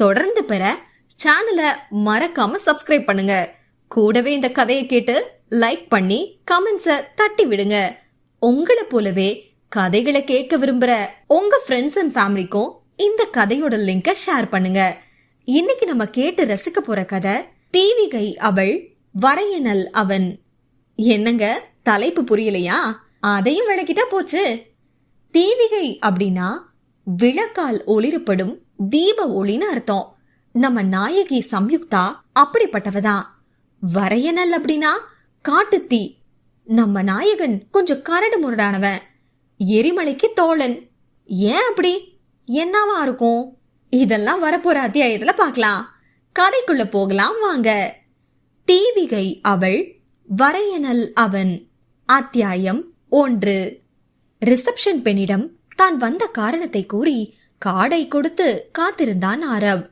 தொடர்ந்து பெற சேனலை மறக்காம சப்ஸ்கிரைப் பண்ணுங்க. கூடவே இந்த கதையை கேட்டு லைக் பண்ணி கமெண்ட்ஸை தட்டி விடுங்க. உங்களை போலவே கதைகளை கேட்க விரும்புற உங்க ஃப்ரெண்ட்ஸ் அண்ட் ஃபேமிலிக்கும் இந்த கதையோட லிங்கை ஷேர் பண்ணுங்க. இன்னைக்கு நம்ம கேட்டு ரசிக்க போற கதை தீவிகை அவள் வரையனல் அவன். என்னங்க தலைப்பு புரியலையா? அதையும் விளக்கிட்டா போச்சு. தீவிகை அப்படின்னா விளக்கால் ஒளிரப்படும் தீப ஒளின்னு அர்த்தம். நம்ம நாயகி சம்யுக்தா அப்படிப்பட்டவதான் வரையனல் அப்படின்னா காட்டுத்தீ. நம்ம நாயகன் கொஞ்சம் கரடு முரடானவன். எரிமலைக்கு தோழன். ஏன் அப்படி? என்னவா இருக்கும்? இதெல்லாம் வரப்போற அத்தியாயத்துல பார்க்கலாம் கதைக்குள்ள போகலாம் வாங்க. தீவிகை அவள் வரையனல் அவன். அத்தியாயம் ஒன்று. ரிசப்ஷன் பெண்ணிடம் தான் வந்த காரணத்தை கூறி காடை கொடுத்து காத்திருந்தான் ஆரவ்.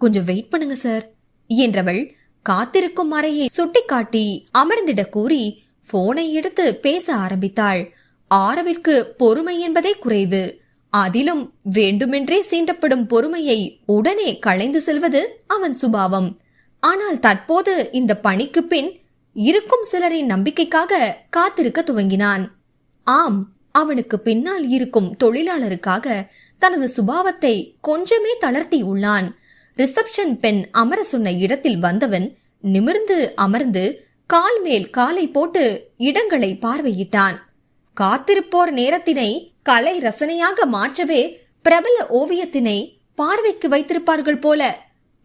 கொஞ்சம் வெயிட் பண்ணுங்க சார் என்றவள் காத்திருக்கும் அறையை சுட்டிக்காட்டி அமர்ந்திட கூறி போனை எடுத்து பேச ஆரம்பித்தாள். ஆரவிற்கு பொறுமை என்பதே குறைவு. அதிலும் வேண்டுமென்றே சீண்டப்படும் பொறுமையை உடனே களைந்து செல்வது அவன் சுபாவம். ஆனால் தற்போது இந்த பணிக்கு பின் இருக்கும் சிலரின் நம்பிக்கைக்காக காத்திருக்க துவங்கினான். ஆம் அவனுக்கு பின்னால் இருக்கும் தொழிலாளருக்காக தனது சுபாவத்தை கொஞ்சமே தளர்த்தி உள்ளான். ரிசப்ஷன் பெண் அமர சொன்ன இடத்தில் வந்தவன் நிமிர்ந்து அமர்ந்து கால் மேல் காலை போட்டு இடங்களை பார்வையிட்டான். காத்திருப்போர் நேரத்தினை கலை ரசனையாக மாற்றவே பிரபல ஓவியத்தினை பார்வைக்கு வைத்திருப்பார்கள் போல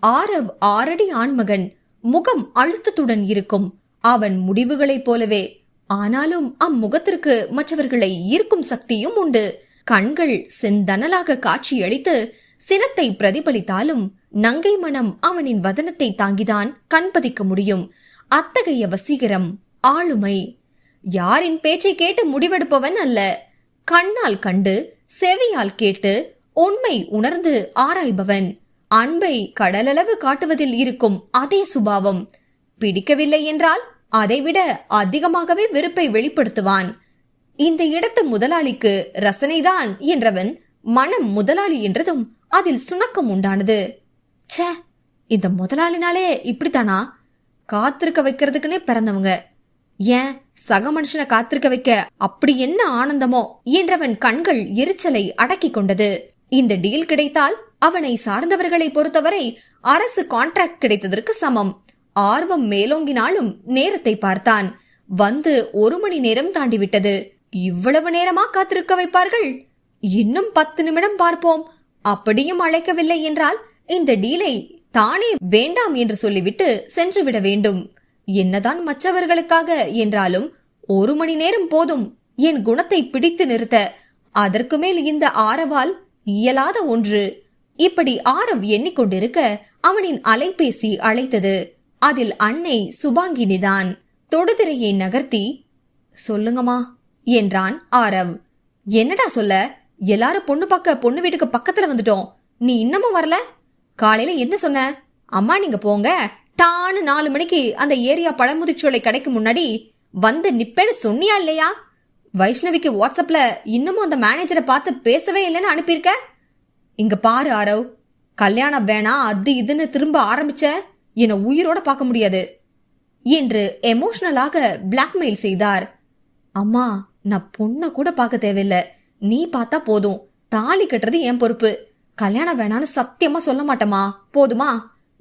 ஆரவ் ஆரடி ஆண்மகன் முகம் அழுத்தத்துடன் இருக்கும். அவன் முடிவுகளைப் போலவே ஆனாலும் அம்முகத்திற்கு மற்றவர்களை ஈர்க்கும் சக்தியும் உண்டு. கண்கள் செந்தனலாக காட்சியளித்து சினத்தை பிரதிபலித்தாலும் நங்கை மனம் அவனின் வதனத்தை தாங்கிதான் கண்பதிக்க முடியும். அத்தகைய வசீகரம் ஆளுமை. யாரின் பேச்சை கேட்டு முடிவெடுப்பவன் அல்ல. கண்ணால் கண்டு செவியால் கேட்டு உண்மை உணர்ந்து ஆராய்பவன். அன்பை கடலளவு காட்டுவதில் இருக்கும் அதே சுபாவம். பிடிக்கவில்லை என்றால் அதைவிட அதிகமாகவே வெறுப்பை வெளிப்படுத்துவான். இந்த இடத்து முதலாளிக்கு ரசனைதான் என்றவன் மனம் முதலாளி என்றதும் அதில் சுணக்கம் உண்டானது. ச்சே இந்த முதலாளினாலே இப்படித்தானா? காத்திருக்க வைக்கிறதுக்குன்னே பிறந்தவங்க. ஏன் சக மனுஷனை காத்திருக்க வைக்க அப்படி என்ன ஆனந்தமோ என்றவன் கண்கள் எரிச்சலை அடக்கி கொண்டது. இந்த டீல் கிடைத்தால் அவனை சார்ந்தவர்களை பொறுத்தவரை அரசு கான்ட்ராக்ட் கிடைத்ததற்கு சமம். ஆர்வம் மேலோங்கினாலும் நேரத்தை பார்த்தான். வந்து ஒரு மணி நேரம் தாண்டிவிட்டது. இவ்வளவு நேரமா காத்திருக்க வைப்பார்கள்? இன்னும் பத்து நிமிடம் பார்ப்போம். அப்படியும் அழைக்கவில்லை என்றால் இந்த டீலை தானே வேண்டாம் என்று சொல்லிவிட்டு சென்று விட வேண்டும். என்னதான் மற்றவர்களுக்காக என்றாலும் ஒரு மணி நேரம் போதும். என் குணத்தை பிடித்து நிறுத்த அதற்கு மேல் இந்த ஆரவால் இயலாத ஒன்று. இப்படி ஆரவ் எண்ணிக்கொண்டிருக்க அவனின் அலைபேசி அழைத்தது. அதில் அன்னை சுபாங்கினிதான். தொடுதிரையை நகர்த்தி சொல்லுங்கம்மா என்றான் ஆரவ். என்னடா சொல்ல? எல்லாரும் பொண்ணு பார்க்க பொண்ணு வீட்டுக்கு பக்கத்துல வந்துட்டோம். நீ இன்னமும் வரல? காலையில என்ன சொன்ன? அம்மா நீங்க போங்க. டான்னு நாலு மணிக்கு அந்த ஏரியா பழமுதிர்ச்சோலை கடைக்கு முன்னாடி வந்து நிப்பேன்னு சொன்னியா இல்லையா? வைஷ்ணவிக்கு வாட்ஸ்அப்ல இன்னமும் அந்த மேனேஜரை பார்த்து பேசவே இல்லைன்னு அனுப்பியிருக்க? இங்க பாரு ஆரவ். கல்யாணம் வேணாம் அது இதுன்னு திரும்ப ஆரம்பிச்ச என்னை உயிரோட பார்க்க முடியாது. என்று எமோஷனலாக பிளாக்மெயில் செய்தார். அம்மா நான் பொண்ணை கூட பார்க்க தேவையில்ல. நீ பார்த்தா போதும். தாலி கட்டுறது என் பொறுப்பு. கல்யாணம் வேணான்னு சத்தியமா சொல்ல மாட்டேமா போதுமா?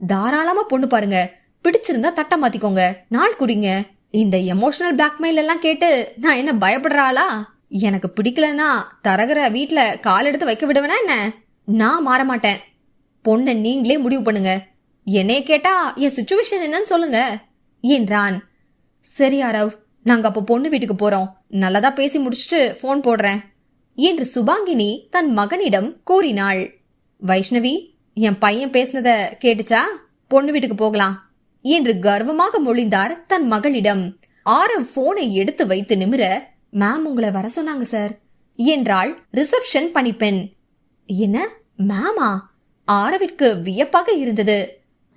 தாராளமா பொண்ணு பாருங்க. பிடிச்சிருந்தா தட்ட மாத்திக்கோங்க. நாள் குறிங்க. இந்த எமோஷனல் பிளாக்மெயில் எல்லாம் கேட்டு நான் என்ன பயப்படுறாளா எனக்கு பிடிக்கலன்னா தரகர வீட்டுல கால் எடுத்து வைக்க விடுவேனா என்ன? நான் மாற மாட்டேன் பொண்ணை நீங்களே முடிவு பண்ணுங்க. என்னைய கேட்டா என் சுச்சுவேஷன் என்னன்னு சொல்லுங்க. என்றான் சரி அரவ் நாங்க அப்போ பொண்ணு வீட்டுக்கு போறோம். நல்லதா பேசி முடிச்சுட்டு போன் போடுறேன் என்று சுபாங்கினி தன் மகனிடம் கூறினாள். வைஷ்ணவி என் பையன் பேசினத கேட்டுச்சா? பொண்ணு வீட்டுக்கு போகலாம் என்று கர்வமாக மொழிந்தார் தன் மகளிடம். ஆரவ் போனை எடுத்து வைத்து நிமிர மேம் உங்களை வர சொன்னாங்க சார் என்றாள் ரிசப்ஷன் பணிப்பெண் என்ன? மேமா ஆரவிற்கு வியப்பாக இருந்தது.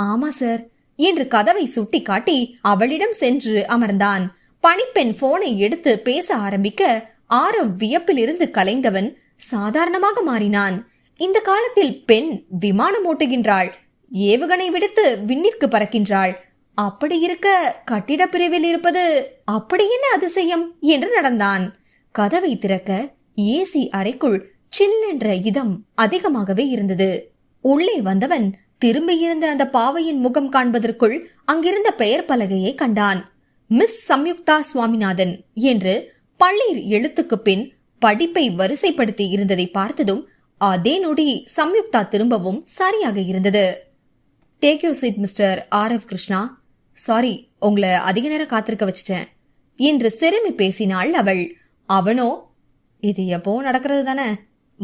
ஆமா சார் என்று கதவை சுட்டி காட்டி அவளிடம் சென்று அமர்ந்தான். பணிப்பெண் போனை எடுத்து பேச ஆரம்பிக்க ஆரவ் வியப்பிலிருந்து கலைந்தவன் சாதாரணமாக மாறினான். இந்த காலத்தில் பெண் விமானம் ஓட்டுகின்றாள். ஏவுகணை விடுத்து விண்ணிற்கு பறக்கின்றாள். அப்படி இருக்க கட்டிட பிரிவில் இருப்பது அப்படி என்ன அதிசயம் என்று நடந்தான். கதவை திறக்க ஏசி அறைக்குள் சில்லென்ற இதம் அதிகமாகவே இருந்தது. உள்ளே வந்தவன் திரும்பியிருந்த அந்த பாவையின் முகம் காண்பதற்குள் அங்கிருந்த பெயர் பலகையை கண்டான். மிஸ் சம்யுக்தா சுவாமிநாதன் என்று பள்ளீர் எழுத்துக்கு பின் படிப்பை வரிசைப்படுத்தி இருந்ததை பார்த்ததும் அதே நொடி சம்யுக்தா திரும்பவும் சரியாக இருந்தது. Take you seat Mister R F Krishna sorry உங்களை அதிக நேரம் காத்திருக்க வச்சிட்டேன் என்று சிறுமி பேசினாள் அவள். அவனோ இது எப்போ நடக்கிறது தானே?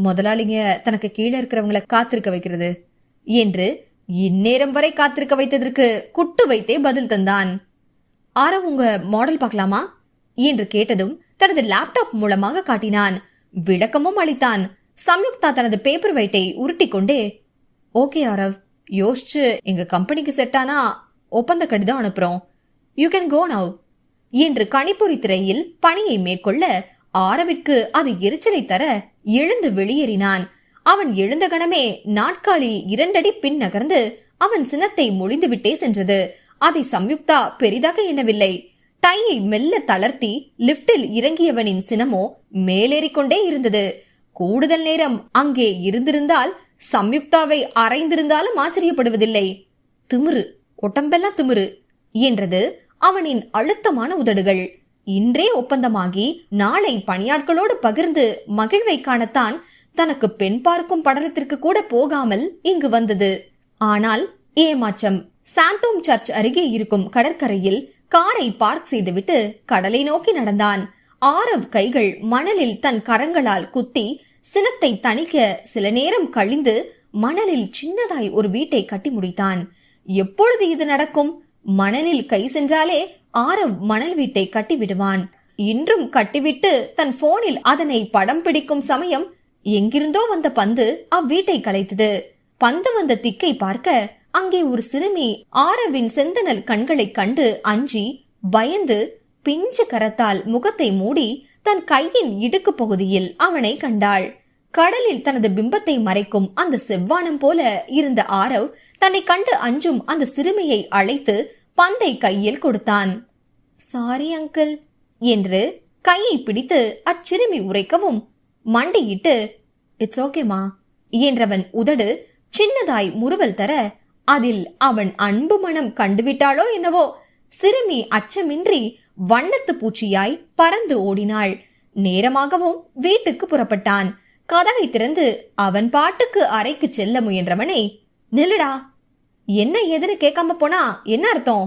முதலாளிங்க தனக்கு கீழே இருக்கிறவங்களை காத்திருக்க வைக்கிறது என்று இந்நேரம் வரை காத்திருக்க வைத்ததற்கு குட்டு வைத்தே பதில் தந்தான். ஆரவ் உங்க மாடல் பார்க்கலாமா? என்று கேட்டதும் தனது லேப்டாப் மூலமாக காட்டினான். விளக்கமும் அளித்தான். சம்யுக்தா தனது பேப்பர் வெயிட்டை உருட்டி கொண்டே ஓகே ஆரவ். யோசிச்சு எங்க கம்பெனிக்கு செட் ஆனா ஒப்பந்த கடிதம் அனுப்புறோம். யூ கேன் கோ நவ் என்று கணிப்பொறி திரையில் பணியை மேற்கொள்ள ஆரவிற்கு அது எரிச்சலை தர எழுந்து வெளியேறினான். அவன் எழுந்த கணமே நாட்காலி இரண்டடி பின் நகர்ந்து அவன் சினத்தை மொழிந்துவிட்டே சென்றது. அதை சம்யுக்தா பெரிதாக எண்ணவில்லை. டையை மெல்ல தளர்த்தி லிப்டில் இறங்கியவனின் சினமோ மேலேறிக்கொண்டே இருந்தது. கூடுதல் நேரம் அங்கே இருந்திருந்தால் சம்யுக்தாவை அரைந்திருந்தாலும் ஆச்சரியப்படுவதில்லை. திமிரு ஒட்டம்பெல்லாம் திமிரு என்றது அவனின் அழுத்தமான உதடுகள். இன்றே ஒப்பந்தமாகி நாளை பணியாட்களோடு பகிர்ந்து மகிழ்வை காணத்தான் தனக்கு பெண் பார்க்கும் படலத்திற்கு கூட போகாமல் இங்கு வந்தது. ஆனால் ஏமாற்றம். சாந்தோம் சர்ச் அருகே இருக்கும் கடற்கரையில் காரை பார்க் செய்துவிட்டு கடலை நோக்கி நடந்தான். ஆரவ் கைகள் மணலில் தன் கரங்களால் குத்தி சினத்தை தணிக்க சில நேரம் கழிந்து மணலில் சின்னதாய் ஒரு வீட்டை கட்டி முடித்தான். எப்பொழுது இது நடக்கும்? மணலில் கை சென்றாலே ஆரவ் மணல் வீட்டை கட்டி விடுவான். இன்றும் கட்டிவிட்டு தன் போனில் அதனை படம் பிடிக்கும் சமயம் எங்கிருந்தோ வந்த பந்து அவ்வீட்டை கலைத்தது. பந்து வந்த திக்கை பார்க்க அங்கே ஒரு சிறுமி ஆரவின் செந்தனல் கண்களைக் கண்டு அஞ்சி பயந்து பிஞ்சு கரத்தால் முகத்தை மூடி தன் கையின் இடுக்கு பகுதியில் அவனை கண்டாள். கடலில் தனது பிம்பத்தை மறைக்கும் அந்த செவ்வானம் போல இருந்த ஆரவ் தன்னை கண்டு அஞ்சும் அந்த சிறுமியை அழைத்து பந்தை கையில் கொடுத்தான். சாரி அங்கிள் என்று கையை பிடித்து அச்சிறுமி உரைக்கவும் மண்டியிட்டு இட்ஸ் ஓகேமா என்றவன் உதடு சின்னதாய் முறுவல் தர அதில் அவன் அன்பு மனம் கண்டுவிட்டாளோ என்னவோ சிறுமி அச்சமின்றி வண்ணத்து பூச்சியாய் பறந்து ஓடினாள். நேரமாகவும் வீட்டுக்கு புறப்பட்டான். கதவை திறந்து அவன் பாட்டுக்கு அறைக்கு செல்ல முயன்றவனை நில்லுடா என்ன ஏதுன்னு கேட்காம போனா என்ன அர்த்தம்?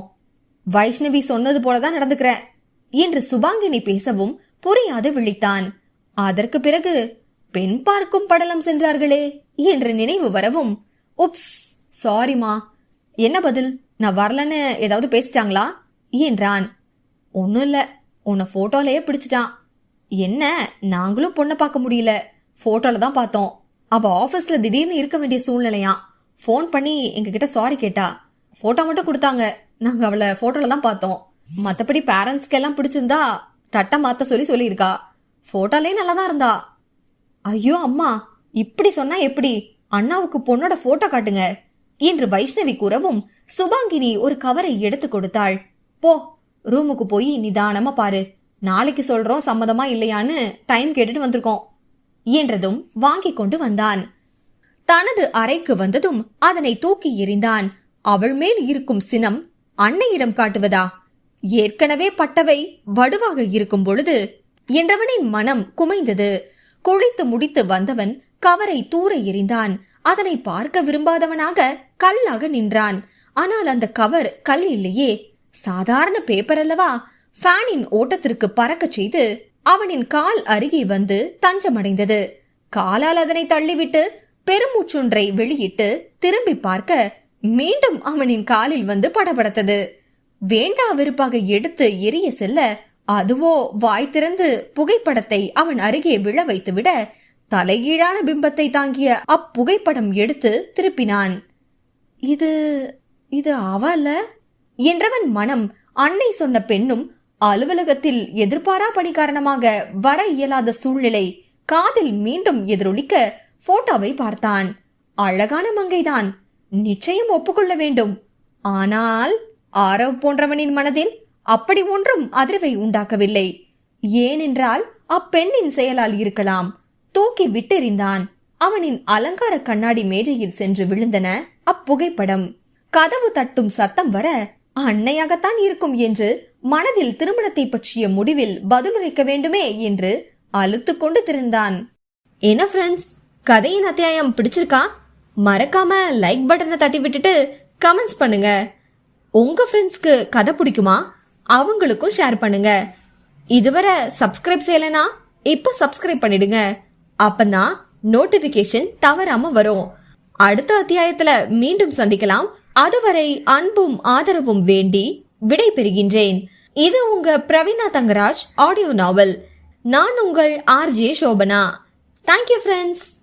வைஷ்ணவி சொன்னது போலதான் நடந்துக்கிற என்று சுபாங்கினி பேசவும் புரியாது விழித்தான். அதற்கு பிறகு பெண் பார்க்கும் படலம் சென்றார்களே என்று நினைவு வரவும் உப்ஸ் சாரிமா என்ன பதில்? நான் வரலன்னு ஏதாவது பேசிட்டாங்களா? என்றான். ஒன்றும் இல்லை. உன்னை ஃபோட்டோலையே பிடிச்சிட்டான். என்ன? நாங்களும் பொண்ணை பார்க்க முடியல. போட்டோல தான் பார்த்தோம். அவ ஆஃபீஸில் திடீர்னு இருக்க வேண்டிய சூழ்நிலையா ஃபோன் பண்ணி எங்ககிட்ட சாரி கேட்டா. ஃபோட்டோ மட்டும் கொடுத்தாங்க. நாங்கள் அவளை போட்டோல தான் பார்த்தோம். மற்றபடி பேரண்ட்ஸ்க்கெல்லாம் பிடிச்சிருந்தா தட்டை மாத்த சொல்லி சொல்லியிருக்கா. ஃபோட்டோலேயே நல்லா தான் இருந்தா. ஐயோ அம்மா. இப்படி சொன்னா எப்படி? அண்ணாவுக்கு பொண்ணோட ஃபோட்டோ காட்டுங்க. என்று வைஷ்ணவி கூறவும் சுபாங்கினி ஒரு கவரை எடுத்து கொடுத்தாள். போ ரூமுக்கு போய் நிதானமா பாரு. நாளைக்கு சொல்றோம் சம்மதமா இல்லையான்னு டைம் கேட்டுட்டு வந்திருக்கோம் என்றதும் வாங்கி கொண்டு வந்தான். தனது அறைக்கு வந்ததும் அதனை தூக்கி எறிந்தான். அவள் மேல் இருக்கும் சினம் அன்னையிடம் காட்டுவதா? ஏற்கனவே பட்டவை வடுவாக இருக்கும் பொழுது என்றவனின் மனம் குமைந்தது. குளித்து முடித்து வந்தவன் கவரை தூர எறிந்தான். அதனை பார்க்க விரும்பாதவனாக கல்லாக நின்றான். ஆனால் அந்த கவர் கல் இல்லையே. சாதாரண பேப்பர் அல்லவா? ஃபேனின் ஓட்டத்திற்கு பறக்கச் செய்து அவனின் கால் அருகே வந்து தஞ்சமடைந்தது. காலால் அதனை தள்ளிவிட்டு பெருமூச்சொன்றை வெளியிட்டு திரும்பி பார்க்க மீண்டும் அவனின் காலில் வந்து படபடத்தது. வேண்டா வெறுப்பாக எடுத்து எரிய செல்ல அதுவோ வாய் திறந்து புகைப்படத்தை அவன் அருகே விழ வைத்துவிட தலைகீழான பிம்பத்தை தாங்கிய அப்புகைப்படம் எடுத்து திருப்பினான். இது இது அவல? என்றவன் மனம் அன்னை சொன்ன பெண்ணும் அலுவலகத்தில் எதிர்பாரா பணி காரணமாக வர இயலாத சூழ்நிலை காதில் மீண்டும் எதிரொலிக்க போட்டோவை பார்த்தான். அழகான மங்கைதான். நிச்சயம் ஒப்புக்கொள்ள வேண்டும். ஆனால் ஆரவ் போன்றவனின் மனதில் அப்படி ஒன்றும் அதிர்வை உண்டாக்கவில்லை. ஏனென்றால் அப்பெண்ணின் செயலால் இருக்கலாம். தூக்கி விட்டெறிந்தான். அவனின் அலங்கார கண்ணாடி மேஜையில் சென்று விழுந்தன. அப்புகைப்படம். கதவு தட்டும் சத்தம் வர அன்னையாகத்தான் இருக்கும் என்று மனதில் திருமணத்தை பற்றிய முடிவில் பதிலுரைக்க வேண்டுமே என்று அழுத்துக்கொண்டு கொண்டு திரிந்தான். என்ன ஃப்ரெண்ட்ஸ் கதையின் அத்தியாயம் பிடிச்சிருக்கா? மறக்காம லைக் பட்டனை தட்டி விட்டுட்டு கமெண்ட்ஸ் பண்ணுங்க. உங்க ஃப்ரெண்ட்ஸ்க்கு கதை பிடிக்குமா? அவங்களுக்கும் ஷேர் பண்ணுங்க. இதுவரை சப்ஸ்கிரைப் செய்யலைனா இப்போ சப்ஸ்கிரைப் பண்ணிடுங்க. அப்பதான் நோட்டிபிகேஷன் தவறாம வரும். அடுத்த அத்தியாயத்துல மீண்டும் சந்திக்கலாம். அதுவரை அன்பும் ஆதரவும் வேண்டி விடை பெறுகின்றேன் இது உங்க பிரவீனா தங்கராஜ் ஆடியோ நாவல். நான் உங்கள் ஆர்ஜே சோபனா. Thank you friends